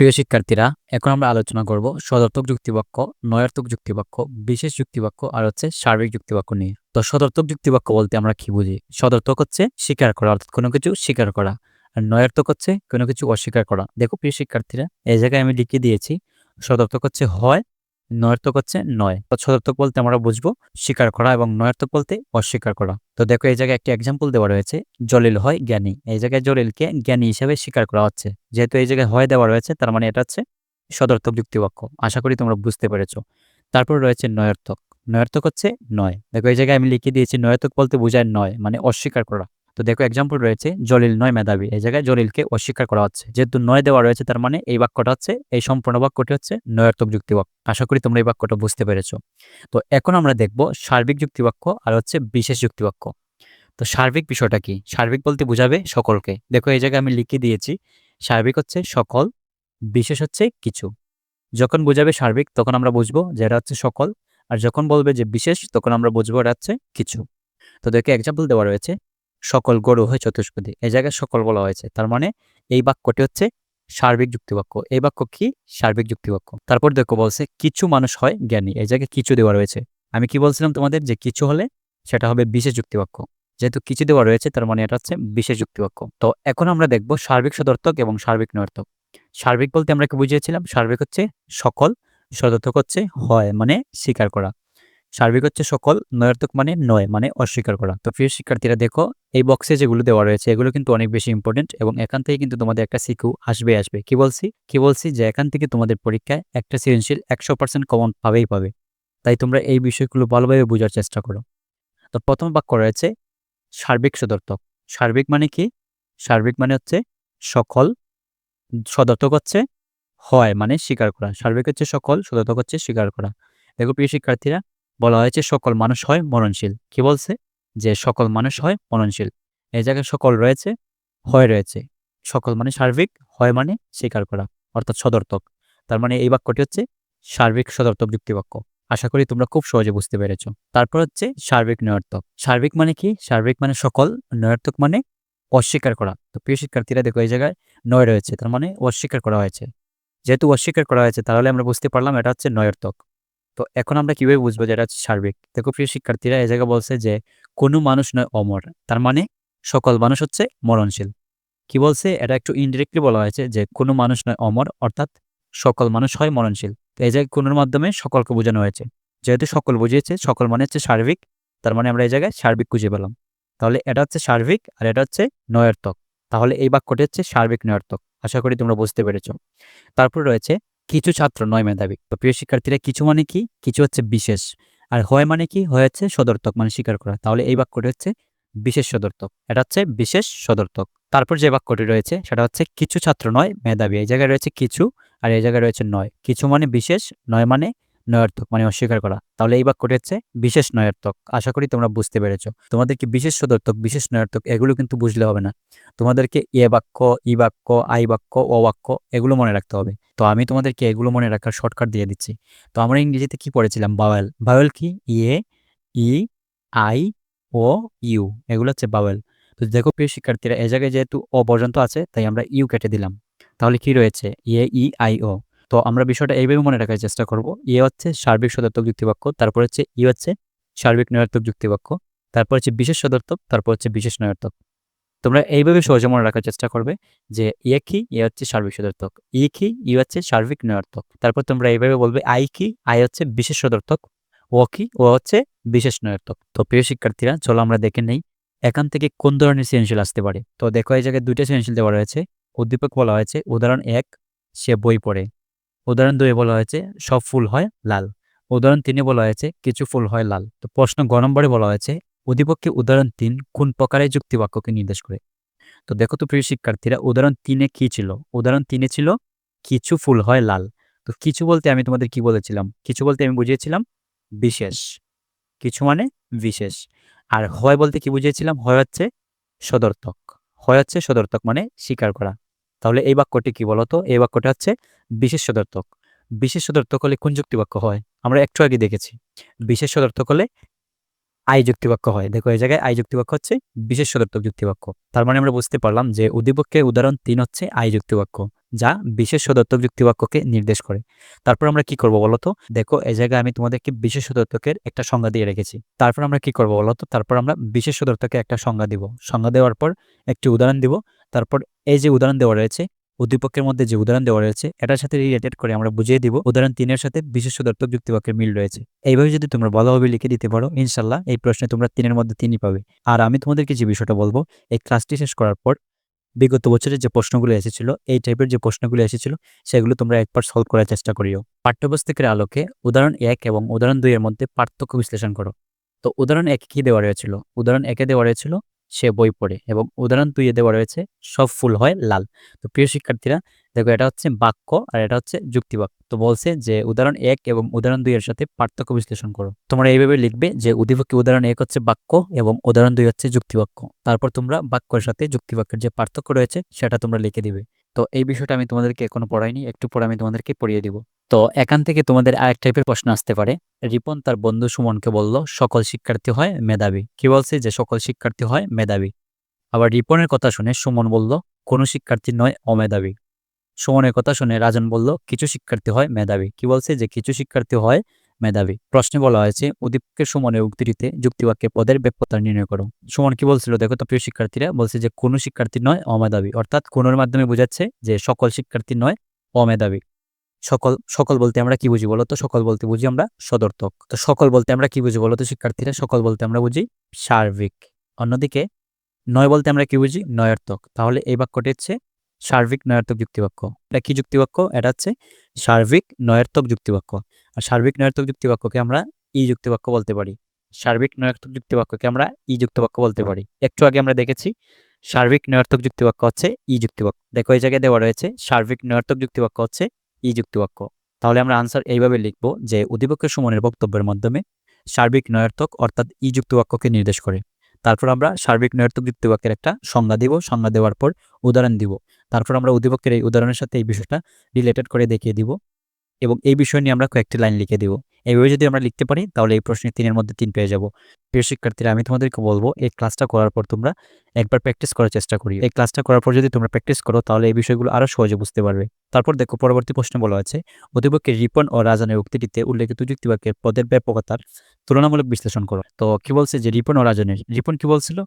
প্রিয় শিক্ষার্থীরা, এখন আমরা আলোচনা করব সদর্থক যুক্তিবাক্য, নয়ার্থক যুক্তিবাক্য, বিশেষ যুক্তিবাক্য আর হচ্ছে সার্বিক যুক্তিবাক্য নিয়ে। তো সদর্থক যুক্তিবাক্য বলতে আমরা কি বুঝি? সদর্থক হচ্ছে স্বীকার করা, অর্থাৎ কোনো কিছু স্বীকার করা। আর নয়ার্থক হচ্ছে কোনো কিছু অস্বীকার করা। দেখো প্রিয় শিক্ষার্থীরা, এই জায়গায় আমি লিখে দিয়েছি, সদর্থক হচ্ছে হয় নয়ার্থক হচ্ছে নয়। সদর্থক বলতে আমরা বুঝব স্বীকার করা এবং নয়ার্থক বলতে অস্বীকার করা। তো দেখো এই জায়গায় একটি এক্সাম্পল দেওয়া রয়েছে, জলিল হয় জ্ঞানী। এই জায়গায় জলিলকে জ্ঞানী হিসেবে স্বীকার করা হচ্ছে। যেহেতু এই জায়গায় হয় দেওয়া রয়েছে, তার মানে এটা হচ্ছে সদর্থক যুক্তিবাক্য। আশা করি তোমরা বুঝতে পেরেছ। তারপর রয়েছে নয়ার্থক নয়ার্থক হচ্ছে নয়। দেখো এই জায়গায় আমি লিখে দিয়েছি নয়ার্থক বলতে বোঝায় নয় মানে অস্বীকার করা। তো দেখো এক্সাম্পল রয়েছে জলিল নয় মেধাবী। এই জায়গায় জলিলকে অস্বীকার করা হচ্ছে। যেহেতু নয় দেওয়া রয়েছে, তার মানে এই বাক্যটা হচ্ছে, এই সম্পূর্ণ বাক্যটি হচ্ছে নয়ার্থক যুক্তিবাক্য আশা করি তোমরা এই বাক্যটা বুঝতে পেরেছ। তো এখন আমরা দেখব সার্বিক যুক্তিবাক্য আর হচ্ছে বিশেষ যুক্তিবাক্য তো সার্বিক বিষয়টা কি? সার্বিক বলতে বোঝাবে সকলকে। দেখো এই জায়গায় আমি লিখে দিয়েছি, সার্বিক হচ্ছে সকল, বিশেষ হচ্ছে কিছু। যখন বোঝাবে সার্বিক, তখন আমরা বুঝব যে এটা হচ্ছে সকল। আর যখন বলবে যে বিশেষ, তখন আমরা বুঝব এটা হচ্ছে কিছু। তো দেখে এক্সাম্পল দেওয়া রয়েছে সকল গরু হয় চতুষ্পদী এই জায়গায় সকল বলা হয়েছে। তার মানে এই বাক্যটি হচ্ছে সার্বিক যুক্তিবাক্য। এই বাক্য কি? সার্বিক যুক্তিবাক্য। তারপর দেখো বলছে, কিছু মানুষ হয় জ্ঞানী। এই জায়গায় কিছু দেওয়া রয়েছে। আমি কি বলছিলাম তোমাদের যে কিছু হলে সেটা হবে বিশেষ যুক্তিবাক্য। যেহেতু কিছু দেওয়া রয়েছে, তার মানে এটা হচ্ছে বিশেষ যুক্তিবাক্য। তো এখন আমরা দেখব সার্বিক সদর্থক এবং সার্বিক নর্থক সার্বিক বলতে আমরা কি বুঝিয়েছিলাম? সার্বিক হচ্ছে সকল, সদর্থক হচ্ছে হয় মানে স্বীকার করা। সার্বিক হচ্ছে সকল নয়ার্থক মানে নয় মানে অস্বীকার করা। তো প্রিয় শিক্ষার্থীরা, দেখো, এই বক্সে যেগুলো দেওয়া রয়েছে, এগুলো কিন্তু অনেক বেশি ইম্পর্টেন্ট এবং এখান থেকে কিন্তু তোমাদের একটা সিকিউ আসবে আসবে। কি বলছি? কি বলছি যে এখান থেকে তোমাদের পরীক্ষায় একটা সৃজনশীল একশো পার্সেন্ট কমন পাবেই পাবে। তাই তোমরা এই বিষয়গুলো ভালোভাবে বোঝার চেষ্টা করো। তো প্রথম বাক্য রয়েছে সার্বিক সদর্থক। সার্বিক মানে কি? সার্বিক মানে হচ্ছে সকল, সদর্থক হচ্ছে হয় মানে স্বীকার করা। সার্বিক হচ্ছে সকল, সদর্থক হচ্ছে স্বীকার করা। দেখো প্রিয় শিক্ষার্থীরা বলা হয়েছে, সকল মানুষ হয় মরণশীল। কি বলছে? যে সকল মানুষ হয় মরণশীল। এই জায়গায় সকল রয়েছে, হয় রয়েছে। সকল মানে সার্বিক, হয় মানে স্বীকার করা, অর্থাৎ সদর্থক। তার মানে এই বাক্যটি হচ্ছে সার্বিক সদর্থক যুক্তিবাক্য। আশা করি তোমরা খুব সহজে বুঝতে পেরেছ। তারপর হচ্ছে সার্বিক নয়ার্থক সার্বিক মানে কি? সার্বিক মানে সকল নয়ার্থক মানে অস্বীকার করা। তো প্রিয় শিক্ষার্থীরা, দেখো এই জায়গায় নয় রয়েছে, তার মানে অস্বীকার করা হয়েছে। যেহেতু অস্বীকার করা হয়েছে, তাহলে আমরা বুঝতে পারলাম এটা হচ্ছে নয়ার্থক তো এখন আমরা কীভাবে বুঝব যে এটা সার্বিক? দেখো প্রিয় শিক্ষার্থীরা এ জায়গায় বলছে যে কোনো মানুষ নয় অমর, তার মানে সকল মানুষ হচ্ছে মরণশীল। কি বলছে? এটা একটু ইনডিরেক্টলি বলা হয়েছে যে কোনো মানুষ নয় অমর, অর্থাৎ সকল মানুষ হয় মরণশীল। তো এই জায়গায় কোনোর মাধ্যমে? সকলকে বোঝানো হয়েছে। যেহেতু সকল বুঝিয়েছে, সকল মানে হচ্ছে সার্বিক, তার মানে আমরা এই জায়গায় সার্বিক খুঁজে পেলাম। তাহলে এটা হচ্ছে সার্বিক আর এটা হচ্ছে নয়ার্থক। তাহলে এই বাক্যটি হচ্ছে সার্বিক নয়ার্থক। আশা করি তোমরা বুঝতে পেরেছ। তারপর রয়েছে কিছু ছাত্র নয় মেধাবী। তো প্রিয় শিক্ষার্থীরা, কিছু মানে কি? কিছু হচ্ছে বিশেষ। আর হয় মানে কি? হয় হচ্ছে সদর্থক মানে স্বীকার করা। তাহলে এই বাক্যটি হচ্ছে বিশেষ সদর্থক। এটা হচ্ছে বিশেষ সদর্থক। তারপর যে বাক্যটি রয়েছে, সেটা হচ্ছে কিছু ছাত্র নয় মেধাবী। এই জায়গায় রয়েছে কিছু আর এই জায়গায় রয়েছে নয়। কিছু মানে বিশেষ, নয় মানে নয়ার্থক মানে অস্বীকার করা। তাহলে এই বাক্যটি হচ্ছে বিশেষ নয়ার্থক। আশা করি তোমরা বুঝতে পেরেছ। তোমাদেরকে বিশেষ সদর্থক, বিশেষ নয়ার্থক, এগুলো কিন্তু বুঝলে হবে না। তোমাদেরকে এ বাক্য, ই বাক্য, আই বাক্য ও বাক্য, এগুলো মনে রাখতে হবে। তো আমি তোমাদেরকে এগুলো মনে রাখার শর্টকাট দিয়ে দিচ্ছি। তো আমরা ইংরেজিতে কি পড়েছিলাম? বাওয়েল। বাওয়েল কি? ইয়ে ই, আই, ও, ইউ। এগুলো হচ্ছে বাওয়েল। তো দেখো প্রিয় শিক্ষার্থীরা, এ জায়গায় যেহেতু অ পর্যন্ত আছে, তাই আমরা ইউ কেটে দিলাম। তাহলে কি রয়েছে? ইয়ে ই, আই, ও। তো আমরা বিষয়টা এইভাবে মনে রাখার চেষ্টা করব। ইয়ে হচ্ছে সার্বিক সদর্থক যুক্তিবাক্য, তারপর হচ্ছে ই হচ্ছে সার্বিক নয়ার্থক যুক্তিবাক্য, তারপর হচ্ছে বিশেষ সদর্থক, তারপর হচ্ছে বিশেষ নয়ার্থক তোমরা এইভাবে সহজে মনে রাখার চেষ্টা করবে যে ইয়ে কি ইয়ে হচ্ছে সার্বিক সদর্থক, ই কি, ই হচ্ছে সার্বিক নয়ার্থক তারপর তোমরা এইভাবে বলবে আই কি, আই হচ্ছে বিশেষ সদর্থক, ও কি, ও হচ্ছে বিশেষ নয়ার্থক তো প্রিয় শিক্ষার্থীরা, চলো আমরা দেখে নেই এখান থেকে কোন ধরনের সৃজনশীল আসতে পারে। তো দেখো এই জায়গায় দুইটা সৃজনশীল দেওয়া রয়েছে। উদ্দীপক বলা হয়েছে, উদাহরণ এক, সে বই পড়ে। উদাহরণ দুয়ে বলা হয়েছে, সব ফুল হয় লাল। উদাহরণ তিনে বলা হয়েছে, কিছু ফুল হয় লাল। তো প্রশ্ন গ নম্বরে বলা হয়েছে, অধিপক্ষে উদাহরণ তিন কোন প্রকারের যুক্তিবাক্যকে নির্দেশ করে? তো দেখো তো প্রিয় শিক্ষার্থীরা, উদাহরণ তিনে কি ছিল? উদাহরণ তিনে ছিল, কিছু ফুল হয় লাল। তো কিছু বলতে আমি তোমাদের কি বলেছিলাম? কিছু বলতে আমি বুঝিয়েছিলাম, বিশেষ। কিছু মানে বিশেষ। আর হয় বলতে কি বুঝিয়েছিলাম? হয় হচ্ছে সদর্থক। হয় হচ্ছে সদর্থক মানে স্বীকার করা। তাহলে এই বাক্যটি কি বলতো? এই বাক্যটা হচ্ছে বিশেষ সদর্থক বিশেষ সদর্থক হলে কোন যুক্তিবাক্য হয়? আমরা একটু আগে দেখেছি। বিশেষ সদর্থক হলে আই যুক্তিবাক্য হয়। দেখো, এই জায়গায় আই যুক্তিবাক্য হচ্ছে বিশেষ সদর্থক যুক্তিবাক্য। তার মানে আমরা বুঝতে পারলাম যে উদ্দীপকের উদাহরণ তিন হচ্ছে আই যুক্তিবাক্য, যা বিশেষ সদর্থক যুক্তিবাক্যকে নির্দেশ করে। তারপর আমরা কি করব বলতো? দেখো, এই জায়গায় আমি তোমাদেরকে বিশেষ সদর্থকের একটা সংজ্ঞা দিয়ে রেখেছি। তারপর আমরা কি করব বলতো? তারপর আমরা বিশেষ সদর্থকে একটা সংজ্ঞা দিব। সংজ্ঞা দেওয়ার পর একটি উদাহরণ দিব। তারপর এই যে উদাহরণ দেওয়া রয়েছে, উদ্দীপকের মধ্যে যে উদাহরণ দেওয়া রয়েছে, এটার সাথে রিলেটেড করে আমরা বুঝিয়ে দিব। উদাহরণ তিনের সাথে বিশেষ সদর্থক যুক্তিবাক্যের মিল রয়েছে। এইভাবে যদি তোমরা ভালোভাবে লিখে দিতে পারো ইনশাল্লাহ এই প্রশ্নে তোমরা তিনের মধ্যে তিনই পাবে। আর আমি তোমাদেরকে যে বিষয়টা বলব, এই ক্লাসটি শেষ করার পর বিগত বছরের যে প্রশ্নগুলো এসেছিল, এই টাইপের যে প্রশ্নগুলো এসেছিল, সেগুলো তোমরা একবার সলভ করার চেষ্টা করিও। পাঠ্যপুস্তকের আলোকে উদাহরণ এক এবং উদাহরণ দুই এর মধ্যে পার্থক্য বিশ্লেষণ করো। তো উদাহরণ এক কি দেওয়া রয়েছিল? উদাহরণ একে দেওয়া রয়েছিল সে বই পড়ে এবং উদাহরণ দুইয়ে দেওয়া রয়েছে, সব ফুল হয় লাল। তো প্রিয় শিক্ষার্থীরা, দেখো এটা হচ্ছে বাক্য আর এটা হচ্ছে যুক্তিবাক্য। তো বলছে যে উদাহরণ এক এবং উদাহরণ দুই এর সাথে পার্থক্য বিশ্লেষণ করো। তোমরা এইভাবে লিখবে যে উদ্দীপকী উদাহরণ এক হচ্ছে বাক্য এবং উদাহরণ দুই হচ্ছে যুক্তিবাক্য। তারপর তোমরা বাক্যের সাথে যুক্তিবাক্যের যে পার্থক্য রয়েছে, সেটা তোমরা লিখে দিবে। তো এই বিষয়টা আমি তোমাদেরকে এখনও পড়াইনি, একটু পরে আমি তোমাদেরকে পড়িয়ে দিব। তো এখান থেকে তোমাদের আরেক টাইপের প্রশ্ন আসতে পারে। রিপন তার বন্ধু সুমনকে বলল, সকল শিক্ষার্থী হয় মেধাবী। কি বলছে যে, সকল শিক্ষার্থী হয় মেধাবী। আবার রিপনের কথা শুনে সুমন বলল, কোনো শিক্ষার্থী নয় অমেধাবী। সুমনের কথা শুনে রাজন বলল, কিছু শিক্ষার্থী হয় মেধাবী। কি বলছে যে, কিছু শিক্ষার্থী হয় মেধাবী। প্রশ্নে বলা হয়েছে, উদ্দীপকের সুমনের উক্তিটিতে যুক্তিবাক্যে পদের ব্যাপ্যতা নির্ণয় করো। সুমন কি বলছিল দেখো তো প্রিয় শিক্ষার্থীরা, বলছে যে, কোনো শিক্ষার্থী নয় অমেধাবী। অর্থাৎ কোনোর মাধ্যমে বোঝাচ্ছে যে, সকল শিক্ষার্থী নয় অমেধাবী। সকল সকল বলতে আমরা কি বুঝি বলতো সকল বলতে বুঝি আমরা সদর্থক। তো সকল বলতে আমরা কি বুঝি বলতো শিক্ষার্থীরা? সকল বলতে আমরা বুঝি সার্বিক। অন্যদিকে নয় বলতে আমরা কি বুঝি? নয়ার্থক। তাহলে এই বাক্যটি হচ্ছে সার্বিক নয়ার্থক যুক্তিবাক্য। এটা কি যুক্তিবাক্য? এটা হচ্ছে সার্বিক নয়ার্থক যুক্তিবাক্য। আর সার্বিক নয়ার্থক যুক্তিবাক্যকে আমরা ই যুক্তিবাক্য বলতে পারি। সার্বিক নয়ার্থক যুক্তিবাক্যকে আমরা ই যুক্তিবাক্য বলতে পারি। একটু আগে আমরা দেখেছি সার্বিক নয়ার্থক যুক্তিবাক্য হচ্ছে ই যুক্তিবাক্য। দেখো এই জায়গায় দেওয়া রয়েছে সার্বিক নয়ার্থক যুক্তিবাক্য হচ্ছে ই যুক্তিবাক্য তাহলে আমরা আনসার এইভাবে লিখব যে অধিপক্ষ সুমনের বক্তব্যের মাধ্যমে সার্বিক নয়ার্থক অর্থাৎ ই যুক্তিবাক্যকে নির্দেশ করে। তারপর আমরা সার্বিক নয়ার্থক যুক্তিবাক্যের একটা সংজ্ঞা দিব। সংজ্ঞা দেওয়ার পর উদাহরণ দিব। তারপর আমরা অধিপক্ষের এই উদাহরণের সাথে এই বিষয়টা রিলেটেড করে দেখিয়ে দিব এবং এই বিষয় নিয়ে আমরা কয়েকটি লাইন লিখে দিব। এইভাবে যদি আমরা লিখতে পারি, তাহলে এই প্রশ্নে তিনের মধ্যে তিন পেয়ে যাব। প্রিয় শিক্ষার্থীরা, আমি তোমাদেরকে বলব, এই ক্লাসটা করার পর তোমরা একবার প্র্যাকটিস করার চেষ্টা করি এই ক্লাসটা করার পর যদি তোমরা প্র্যাকটিস করো, তাহলে এই বিষয়গুলো আরও সহজে বুঝতে পারবে। তারপর দেখো, পরবর্তী প্রশ্ন বলা আছে অধিপক্ষের রিপন ও রাজানের উক্তিটিতে উল্লেখিত যুক্তিবাক্যের পদের ব্যাপকতার তুলনামূলক বিশ্লেষণ করো। তো কি বলছে যে রিপন ও রাজনের, রিপন কি বলছিল?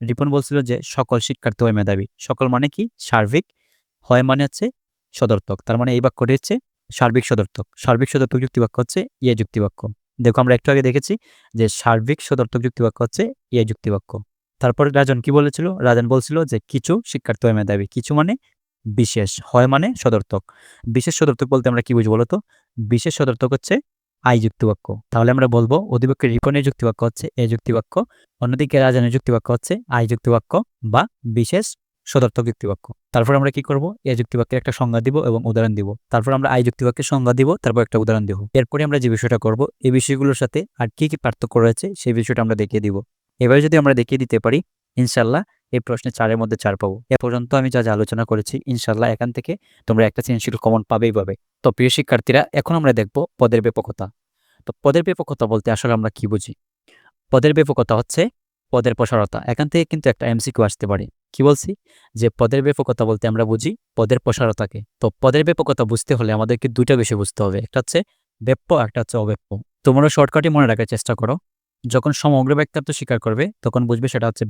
রিপন বলছিল যে সকল শিক্ষার্থী হয় মেধাবী। সকল মানে কি? সার্বিক। হয় মানে হচ্ছে সদর্থক। তার মানে এই বাক্যটি হচ্ছে সার্বিক সদর্থক। সার্বিক সদর্থক যুক্তিবাক্য হচ্ছে ইয়ে যুক্তিবাক্য। দেখো, আমরা একটু আগে দেখেছি যে সার্বিক সদর্থক যুক্তিবাক্য হচ্ছে ইয়ে যুক্তিবাক্য। তারপরে রাজন কি বলেছিল? রাজন বলছিল যে কিছু শিক্ষার্থী হয় মেধাবী। কিছু মানে বিশেষ। হয় মানে সদর্থক। বিশেষ সদর্থক বলতে আমরা কি বুঝব বলতো? বিশেষ সদর্থক হচ্ছে আই যুক্তিবাক্য। তাহলে আমরা বলব অধিপক্ষের রিপনের যুক্তিবাক্য হচ্ছে এ যুক্তিবাক্য। অন্যদিকে রাজনের যুক্তিবাক্য হচ্ছে আই যুক্তিবাক্য বা বিশেষ সদর্থক যুক্তিবাক্য। তারপর আমরা কি করব? এ যুক্তিবাক্যের একটা সংজ্ঞা দিব এবং উদাহরণ দিব। তারপর আমরা আই যুক্তিবাক্যের সংজ্ঞা দিব, তারপর একটা উদাহরণ দিব। এরপরে আমরা যে বিষয়টা করব, এই বিষয়গুলোর সাথে আর কি কি পার্থক্য রয়েছে, সেই বিষয়টা আমরা দেখিয়ে দিব। এবারে যদি আমরা দেখিয়ে দিতে পারি ইনশাল্লাহ এই প্রশ্নে চারের মধ্যে চার পাবো। এ পর্যন্ত আমি যা যা আলোচনা করেছি ইনশাল্লাহ এখান থেকে তোমরা একটা সৃজনশীল কমন পাবেই পাবে। তো প্রিয় শিক্ষার্থীরা, এখন আমরা দেখব পদের ব্যাপকতা। তো পদের ব্যাপকতা বলতে আসলে আমরা কি বুঝি? পদের ব্যাপকতা হচ্ছে পদের প্রসারতা। এখান থেকে কিন্তু একটা এমসিকিউ আসতে পারে। কি বলছি? যে পদের ব্যাপকতা বলতে আমরা বুঝি পদের প্রসারতাকে। তো পদের ব্যাপকতা বুঝতে হলে আমাদেরকে দুইটা বিষয় বুঝতে হবে। একটা হচ্ছে ব্যাপ্য, একটা হচ্ছে অব্যাপ্য। তোমরা শর্টকাটে মনে রাখার চেষ্টা করো। যখন সমগ্র ব্যক্তার্থ স্বীকার করবে, তখন বুঝবে সেটা হচ্ছে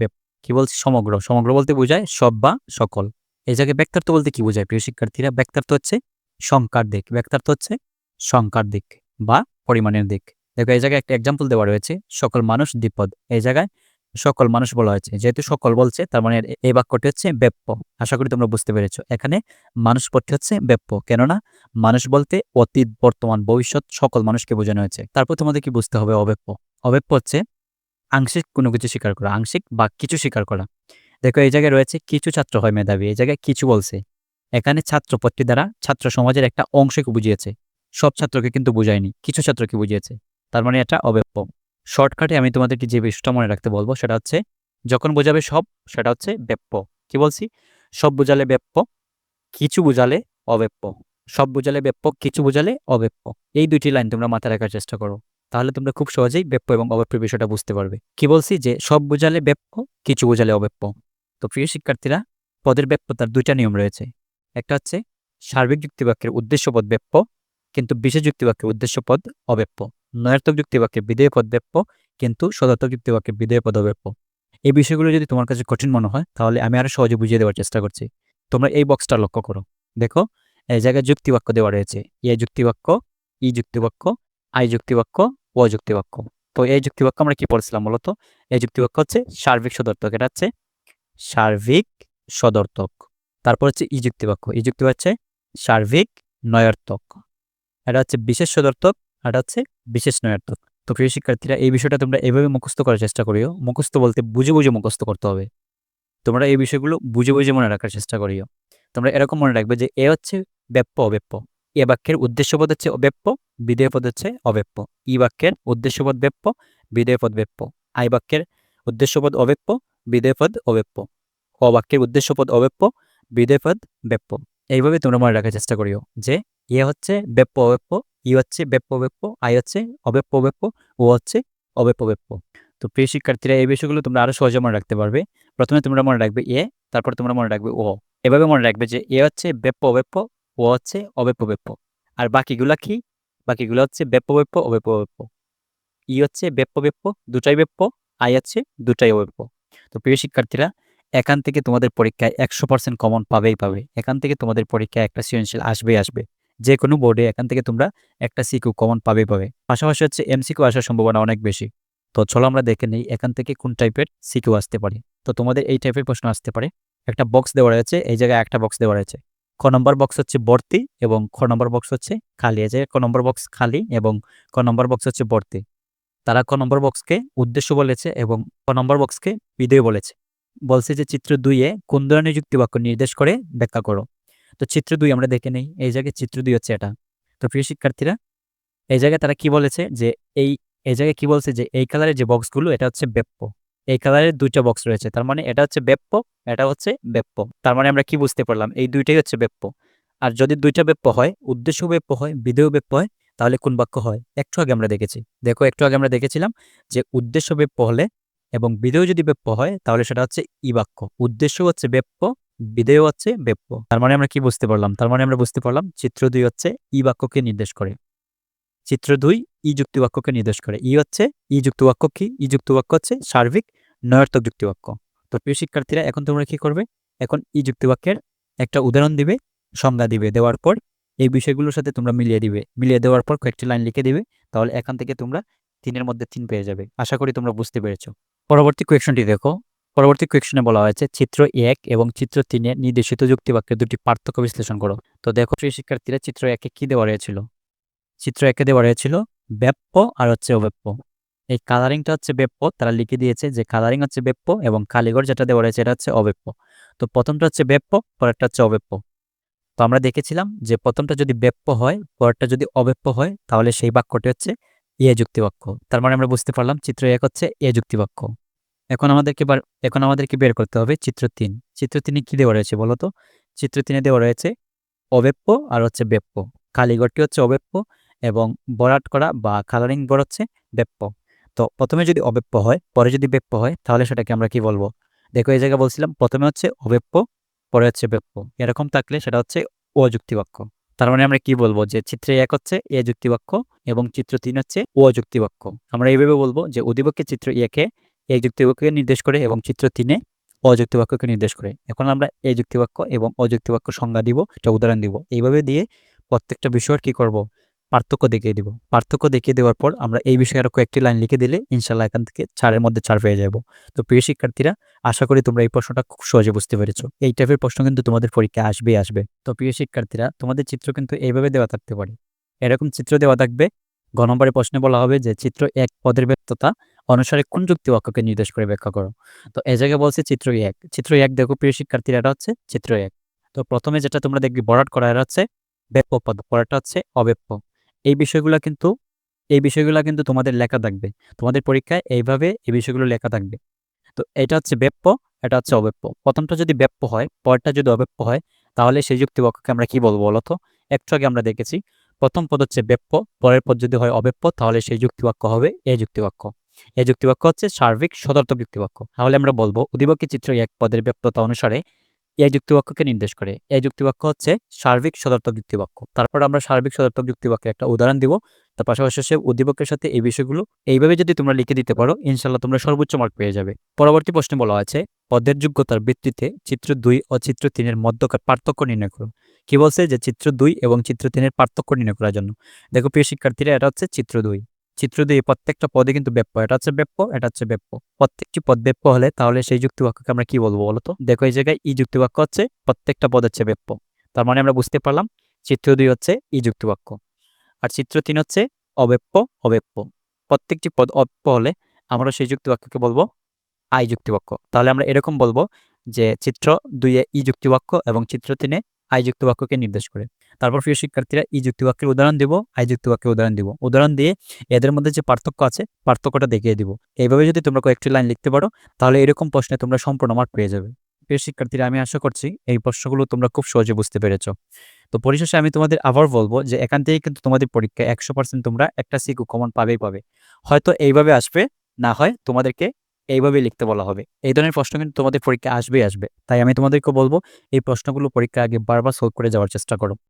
কি বলছি? সমগ্র। সমগ্র বলতে বোঝায় সব বা সকল। এই জায়গায় ব্যক্তার্থ বলতে কি বোঝায়? প্রিয় শিক্ষার্থীরা, ব্যক্তার্থ হচ্ছে সংখ্যার দিক। ব্যক্তার্থ হচ্ছে সংখ্যার দিক বা পরিমাণের দিক। দেখো এই জায়গায় একটা এক্সাম্পল দেওয়া রয়েছে। সকল মানুষ দ্বিপদ। এই জায়গায় সকল মানুষ বলা হয়েছে। যেহেতু সকল বলছে, তার মানে এই বাক্যটি হচ্ছে ব্যাপ্য। আশা করি তোমরা বুঝতে পেরেছ। এখানে মানুষ পদটি হচ্ছে ব্যাপ্য। কেননা মানুষ বলতে অতীত, বর্তমান, ভবিষ্যৎ সকল মানুষকে বোঝানো হয়েছে। তারপর তোমাদের কি বুঝতে হবে? অব্যাপ্য। অব্যাপ্য হচ্ছে আংশিক কোনো কিছু স্বীকার করা। আংশিক বা কিছু স্বীকার করা। দেখো, এই জায়গায় রয়েছে কিছু ছাত্র হয় মেধাবী। এই জায়গায় কিছু বলছে। এখানে ছাত্র দ্বারা ছাত্র সমাজের একটা অংশকে বুঝিয়েছে। সব ছাত্রকে কিন্তু বুঝায়নি। কিছু ছাত্রকে বুঝিয়েছে। তার মানে এটা অব্যাপ্য। শর্টকাটে আমি তোমাদেরকে যে বিষয়টা মনে রাখতে বলব সেটা হচ্ছে, যখন বোঝাবে সব, সেটা হচ্ছে ব্যাপ্য। কি বলছি? সব বোঝালে ব্যাপ্য, কিছু বোঝালে অব্যাপ্য। সব বোঝালে ব্যাপ্য, কিছু বোঝালে অব্যাপ্য। এই দুইটি লাইন তোমরা মাথায় রাখার চেষ্টা করো। তাহলে তোমরা খুব সহজেই ব্যাপ্য এবং অব্যপ্যের বিষয়টা বুঝতে পারবে। কি বলছি? যে সব বোঝালে ব্যাপ্য, কিছু বোঝালে অব্যপ্য। তো প্রিয় শিক্ষার্থীরা, পদের ব্যাপ্যতার দুইটা নিয়ম রয়েছে। একটা হচ্ছে সার্বিক যুক্তিবাক্যের উদ্দেশ্যপদ ব্যাপ্য, কিন্তু বিশেষ যুক্তিবাক্যের উদ্দেশ্যপদ অব্যাপ্য। নয়ার্থক যুক্তিবাক্যের বিধেয় পদ ব্যাপ্য, কিন্তু সদার্থক যুক্তিবাক্যের বিধেয় পদ অব্যাপ্য এই বিষয়গুলো যদি তোমার কাছে কঠিন মনে হয়, তাহলে আমি আরও সহজে বুঝিয়ে দেওয়ার চেষ্টা করছি। তোমরা এই বক্সটা লক্ষ্য করো। দেখো, এই জায়গায় যুক্তিবাক্য দেওয়া রয়েছে। এ যুক্তিবাক্য ই যুক্তিবাক্য আই যুক্তিবাক্য ও যুক্তিবাক্য তো এই যুক্তিবাক্য আমরা কি পড়েছিলাম মূলত এই যুক্তিবাক্য হচ্ছে সার্বিক সদর্থক। এটা হচ্ছে সার্বিক সদর্থক। তারপর হচ্ছে ই যুক্তিবাক্য ই যুক্তি হচ্ছে সার্বিক নয়ার্থক এটা হচ্ছে বিশেষ সদর্থক এটা হচ্ছে বিশেষ নয়ার্থক তো। প্রিয় শিক্ষার্থীরা, এই বিষয়টা তোমরা এভাবে মুখস্থ করার চেষ্টা করিও। মুখস্থ বলতে বুঝে বুঝে মুখস্থ করতে হবে। তোমরা এই বিষয়গুলো বুঝে বুঝে মনে রাখার চেষ্টা করিও। তোমরা এরকম মনে রাখবে যে এ হচ্ছে ব্যাপ্য অব্যাপ্য। এ বাক্যের উদ্দেশ্যপদ হচ্ছে অব্যাপ্য বিধেয় পদ হচ্ছে অব্যাপ্য। ই বাক্যের উদ্দেশ্যপদ ব্যাপ্য বিধেয় পদ ব্যাপ্য। আই বাক্যের উদ্দেশ্যপদ অব্যাপ্য বিধেয় পদ অব্যাপ্য। অ বাক্যের উদ্দেশ্যপদ অব্যাপ্য বিধেয় পদ ব্যাপ্য। এইভাবে তোমরা মনে রাখার চেষ্টা করিও যে এ হচ্ছে ব্যাপ্য অব্যাপ্য ই হচ্ছে ব্যাপ্য অব্যাপ্য আই হচ্ছে অব্যাপ্য অব্যাপ্য ও হচ্ছে অব্যাপ্য ব্যাপ্য তো প্রিয় শিক্ষার্থীরা, এই বিষয়গুলো তোমরা আরও সহজে মনে রাখতে পারবে। প্রথমে তোমরা মনে রাখবে এ, তারপর তোমরা মনে রাখবে ও। এভাবে মনে রাখবে যে এ হচ্ছে ব্যাপ্য অব্যাপ্য ও হচ্ছে অব্যাপ্য ব্যাপ্য আর বাকিগুলা কি? বাকিগুলো হচ্ছে ব্যাপ্য ব্যাপ্য অব্যাপ্য ব্যাপ্য ই হচ্ছে ব্যাপ্য ব্যাপ্য দুটাই ব্যাপ্য আই হচ্ছে দুটাই অব্যাপ্য তো প্রিয় শিক্ষার্থীরা, এখান থেকে তোমাদের পরীক্ষায় একশো পার্সেন্ট কমন পাবেই পাবে। এখান থেকে তোমাদের পরীক্ষায় একটা সৃজনশীল আসবেই আসবে। যে কোনো বোর্ডে এখান থেকে তোমরা একটা সিকিউ কমন পাবেই পাবে পাশাপাশি হচ্ছে এমসিকিউ আসার সম্ভাবনা অনেক বেশি। তো চলো আমরা দেখে নিই এখান থেকে কোন টাইপের সিকিউ আসতে পারে। তো তোমাদের এই টাইপের প্রশ্ন আসতে পারে। একটা বক্স দেওয়া রয়েছে, এই জায়গায় একটা বক্স দেওয়া রয়েছে। ক নম্বর বক্স হচ্ছে ভর্তি এবং খ নম্বর বক্স হচ্ছে খালি। এই জায়গায় ক নম্বর বক্স খালি এবং ক নম্বর বক্স হচ্ছে ভর্তি। তারা ক নম্বর বক্সকে উদ্দেশ্য বলেছে এবং ক নম্বর বক্সকে বিধেয় বলেছে। বলছে যে চিত্র দুইয়ে কোন ধরনের যুক্তিবাক্য নির্দেশ করে ব্যাখ্যা করো। তো চিত্র দুই আমরা দেখে নেই। এই জায়গায় চিত্র দুই হচ্ছে এটা। তো প্রিয় শিক্ষার্থীরা, এই জায়গায় তারা কি বলেছে যে এই এই জায়গায় কি বলছে যে এই কালারের যে বক্সগুলো এটা হচ্ছে ব্যাপ্য এই কালারের দুইটা বক্স রয়েছে। তার মানে এটা হচ্ছে ব্যাপ্য এটা হচ্ছে ব্যাপ্য তার মানে আমরা কি বুঝতে পারলাম? এই দুইটাই হচ্ছে ব্যাপ্য আর যদি দুইটা ব্যাপ্য হয়, উদ্দেশ্য ব্যাপ্য হয় বিধেয় ব্যাপ্য হয়, তাহলে কোন বাক্য হয়? একটু আগে আমরা দেখেছি। দেখো, একটু আগে আমরা দেখেছিলাম যে উদ্দেশ্য ব্যাপ্য হলে এবং বিধেয় যদি ব্যাপ্য হয়, তাহলে সেটা হচ্ছে ই বাক্য। উদ্দেশ্য হচ্ছে ব্যাপ্য বিধেয় হচ্ছে ব্যাপ্য তার মানে আমরা কি বুঝতে পারলাম? তার মানে আমরা বুঝতে পারলাম চিত্র দুই হচ্ছে ই বাক্যকে নির্দেশ করে। চিত্র দুই ই যুক্তিবাক্যকে নির্দেশ করে। ই হচ্ছে ই যুক্তিবাক্য কি? ই যুক্ত বাক্য হচ্ছে সার্বিক নয়ার্থক যুক্তিবাক্য তো প্রিয় শিক্ষার্থীরা, এখন তোমরা কি করবে? এখন ই যুক্তি বাক্যের একটা উদাহরণ দিবে, সংজ্ঞা দিবে। দেওয়ার পর এই বিষয়গুলোর সাথে তোমরা মিলিয়ে দিবে। মিলিয়ে দেওয়ার পর কয়েকটি লাইন লিখে দিবে, তাহলে এখান থেকে তোমরা তিনের মধ্যে তিন পেয়ে যাবে। আশা করি তোমরা বুঝতে পেরেছ। পরবর্তী কোয়েকশনটি দেখো। পরবর্তী কোয়েকশনে বলা হয়েছে, চিত্র এক এবং চিত্র তিনে নির্দেশিত যুক্তিবাক্যের দুটি পার্থক্য বিশ্লেষণ করো। তো দেখো সেই শিক্ষার্থীরা, চিত্র একে কি দেওয়া হয়েছিল? চিত্র একে দেওয়া হয়েছিল ব্যাপ্য আর হচ্ছে অব্যাপ্য। এই কালারিংটা হচ্ছে ব্যাপ্য, তারা লিখে দিয়েছে যে কালারিং হচ্ছে ব্যাপ্য এবং কালিগড় যেটা দেওয়া রয়েছে এটা হচ্ছে অব্যাপ্য। তো প্রথমটা হচ্ছে ব্যাপ্য, পরেরটা হচ্ছে অব্যাপ্য। তো আমরা দেখেছিলাম যে প্রথমটা যদি ব্যাপ্য হয়, পরেরটা যদি অব্যাপ্য হয়, তাহলে সেই বাক্যটি হচ্ছে এ যুক্তিবাক্য। তার মানে আমরা বুঝতে পারলাম, চিত্র এক হচ্ছে এ যুক্তিবাক্য। এখন আমাদেরকে এবার এখন আমাদেরকে বের করতে হবে চিত্র তিন। চিত্র তিনে কি দেওয়া রয়েছে বলতো? চিত্র তিনে দেওয়া রয়েছে অব্যাপ্য আর হচ্ছে ব্যাপ্য কালীগড়টি হচ্ছে অব্যাপ্য এবং বরাট করা বা কালারিং বোর্ড হচ্ছে ব্যাপ্য তো প্রথমে যদি অব্যাপ্য হয়, পরে যদি ব্যাপ্য হয়, তাহলে সেটাকে আমরা কি বলব? দেখো এই জায়গায় বলছিলাম, প্রথমে হচ্ছে অব্যাপ্য পরে হচ্ছে ব্যাপ্য এরকম থাকলে সেটা হচ্ছে অযুক্তি বাক্য তার মানে আমরা কি বলব? যে চিত্রে এক হচ্ছে এ যুক্তিবাক্য এবং চিত্র তিন হচ্ছে অযুক্তিবাক্য আমরা এইভাবে বলব যে অধিপক্ষে চিত্র একে এ যুক্তিবাক্যকে নির্দেশ করে এবং চিত্র তিনে অযুক্তি বাক্যকে নির্দেশ করে। এখন আমরা এই যুক্তিবাক্য এবং অযুক্তি বাক্য সংজ্ঞা দিব, একটা উদাহরণ দিব। এইভাবে দিয়ে প্রত্যেকটা বিষয়ের কি করব? পার্থক্য দেখিয়ে দিব। পার্থক্য দেখিয়ে দেওয়ার পর আমরা এই বিষয়ে আরও কয়েকটি লাইন লিখে দিলে ইনশাল্লাহ এখান থেকে ছাড়ের মধ্যে ছাড় পেয়ে যাব। তো প্রিয় শিক্ষার্থীরা, আশা করি তোমরা এই প্রশ্নটা খুব সহজে বুঝতে পেরেছ। এই টাইপের প্রশ্ন কিন্তু তোমাদের পরীক্ষা আসবেই আসবে। তো প্রিয় শিক্ষার্থীরা, তোমাদের চিত্র কিন্তু এইভাবে দেওয়া থাকতে পারে। এরকম চিত্র দেওয়া থাকবে। গ নম্বরের প্রশ্নে বলা হবে যে, চিত্র এক, পদের ব্যক্ততা অনুসারে কোন যুক্তি বাক্যকে নির্দেশ করে ব্যাখ্যা করো? তো এই জায়গায় বলছে চিত্র এক। চিত্র এক দেখো, প্রিয় শিক্ষার্থীরা, এটা হচ্ছে চিত্র এক। তো প্রথমে যেটা তোমরা দেখবে বরাট করা, এটা হচ্ছে ব্যাপ্য পদ। পরেরটা হচ্ছে অব্যাপ্য। এই বিষয়গুলো কিন্তু, এই বিষয়গুলো কিন্তু তোমাদের লেখা থাকবে। তোমাদের পরীক্ষায় এইভাবে এই বিষয়গুলো লেখা থাকবে। তো এটা হচ্ছে ব্যাপ্য, এটা হচ্ছে অব্যাপ্য। প্রথমটা যদি ব্যাপ্য হয়, পরটা যদি অব্যাপ্য হয়, তাহলে সেই যুক্তিবাক্যকে আমরা কি বলব বলতো একটু আগে আমরা দেখেছি, প্রথম পদ হচ্ছে ব্যপ্য, পরের পদ যদি হয় অব্যপ্য, তাহলে সেই যুক্তিবাক্য হবে এ যুক্তিবাক্য এ যুক্তিবাক্য হচ্ছে সার্বিক সদর্থক যুক্তিবাক্য। তাহলে আমরা বলব উদ্দীপকী চিত্র এক পদের ব্যপ্ততা অনুসারে এই যুক্তিবাক্যকে নির্দেশ করে। এই যুক্তিবাক্য হচ্ছে সার্বিক সদর্থক যুক্তিবাক্য। তারপর আমরা সার্বিক সদর্থক যুক্তিবাক্যের একটা উদাহরণ দিব। তার পাশাপাশি সে উদ্দীপকের সাথে এই বিষয়গুলো এইভাবে যদি তোমরা লিখে দিতে পারো ইনশাল্লাহ তোমরা সর্বোচ্চ মার্ক পেয়ে যাবে। পরবর্তী প্রশ্নে বলা আছে পদের যোগ্যতার ভিত্তিতে চিত্র দুই ও চিত্র তিনের মধ্যকার পার্থক্য নির্ণয় করো কি বলছে? যে চিত্র দুই এবং চিত্র তিনের পার্থক্য নির্ণয় করার জন্য। দেখো প্রিয় শিক্ষার্থীরা, এটা হচ্ছে চিত্র দুই। চিত্র দুই প্রত্যেকটা পদে কিন্তু ব্যাপ্য এটা হচ্ছে ব্যাপ্য এটা হচ্ছে ব্যাপ্য প্রত্যেকটি পদ ব্যাপ্য হলে তাহলে সেই যুক্তি বাক্যকে আমরা কি বলব বলতো দেখো এই জায়গায় ই যুক্তি বাক্য হচ্ছে প্রত্যেকটা পদ হচ্ছে ব্যাপ্য তার মানে আমরা বুঝতে পারলাম চিত্র দুই হচ্ছে ই যুক্তি বাক্য আর চিত্র তিন হচ্ছে অব্যপ্য অব্যপ্য প্রত্যেকটি পদ অব্যপ্য হলে আমরা সেই যুক্তিবাক্যকে বলব আই যুক্তি বাক্য তাহলে আমরা এরকম বলব যে চিত্র দুইয়ে ই যুক্তি বাক্য এবং চিত্র তিনে আই যুক্ত বাক্যকে নির্দেশ করে। তারপর প্রিয় শিক্ষার্থীরা, ই যুক্তিবাক্যের উদাহরণ দিব, আই যুক্তিবাক্যের উদাহরণ দিব। উদাহরণ দিয়ে এদের মধ্যে যে পার্থক্য আছে, পার্থক্যটা দেখিয়ে দিব। এইভাবে যদি তোমরা কয়েকটি লাইন লিখতে পারো, তাহলে এরকম প্রশ্নে তোমরা সম্পূর্ণ মার্ক পেয়ে যাবে। প্রিয় শিক্ষার্থীরা, আমি আশা করছি এই প্রশ্নগুলো তোমরা খুব সহজে বুঝতে পেরেছ। তো পরিশেষে আমি তোমাদের আবার বলব যে এখান থেকে কিন্তু তোমাদের পরীক্ষায় একশো পার্সেন্ট তোমরা একটা সিকু কমন পাবেই পাবে। হয়তো এইভাবে আসবে, না হয় তোমাদেরকে এইভাবে লিখতে বলা হবে। এই ধরনের প্রশ্ন কিন্তু তোমাদের পরীক্ষা আসবে আসবে। তাই আমি তোমাদেরকে বলব, এই প্রশ্নগুলো পরীক্ষা আগে বারবার সলভ করে যাওয়ার চেষ্টা করো।